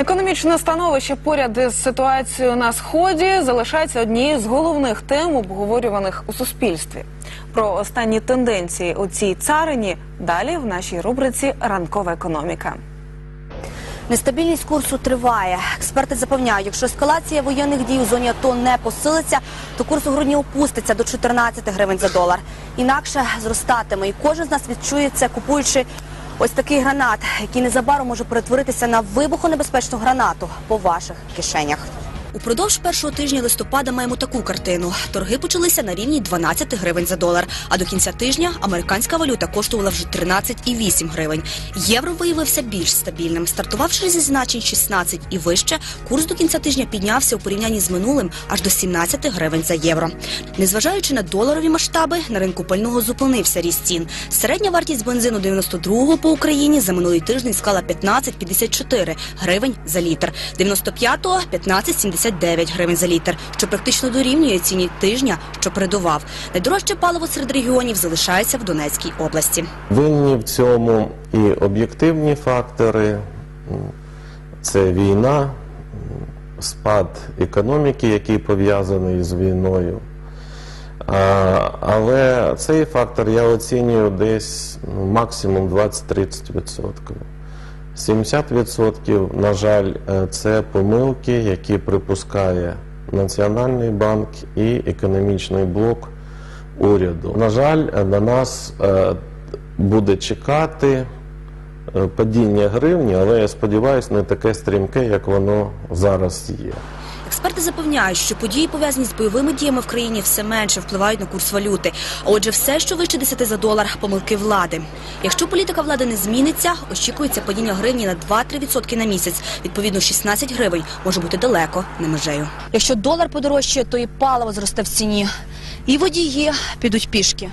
Економічне становище поряд із ситуацією на сході залишається однією з головних тем, обговорюваних у суспільстві. Про останні тенденції у цій царині далі в нашій рубриці Ранкова економіка. Нестабільність курсу триває. Експерти запевняють, якщо ескалація воєнних дій у зоні АТО не посилиться, то курс у грудні опуститься до 14 гривень за долар. Інакше зростатиме. І кожен з нас відчує це, купуючи ось такий гранат, який незабаром може перетворитися на вибухонебезпечну гранату по ваших кишенях. Упродовж першого тижня листопада маємо таку картину. Торги почалися на рівні 12 гривень за долар. А до кінця тижня американська валюта коштувала вже 13,8 гривень. Євро виявився більш стабільним. Стартувавши зі значень 16 і вище, курс до кінця тижня піднявся у порівнянні з минулим аж до 17 гривень за євро. Незважаючи на доларові масштаби, на ринку пального зупинився ріст цін. Середня вартість бензину 92-го по Україні за минулий тиждень склала 15,54 гривень за літр. 95-го – 15,79 гривень за літр, що практично дорівнює ціні тижня, що передував. Найдорожче паливо серед регіонів залишається в Донецькій області. Винні в цьому і об'єктивні фактори, це війна, спад економіки, який пов'язаний з війною. Але цей фактор я оцінюю десь ну, максимум 20-30%. 70%, на жаль, е, це помилки, які припускає Національний банк і економічний блок уряду. На жаль, е, на нас е, буде чекати падіння гривні, але я сподіваюся, не таке стрімке, як воно зараз є. Експерти запевняють, що події, пов'язані з бойовими діями в країні, все менше впливають на курс валюти. А отже, все, що вище 10 за долар, помилки влади. Якщо політика влади не зміниться, очікується падіння гривні на 2-3% на місяць. Відповідно, 16 гривень може бути далеко не межею. Якщо долар подорожчає, то і паливо зросте в ціні. І водії підуть пішки.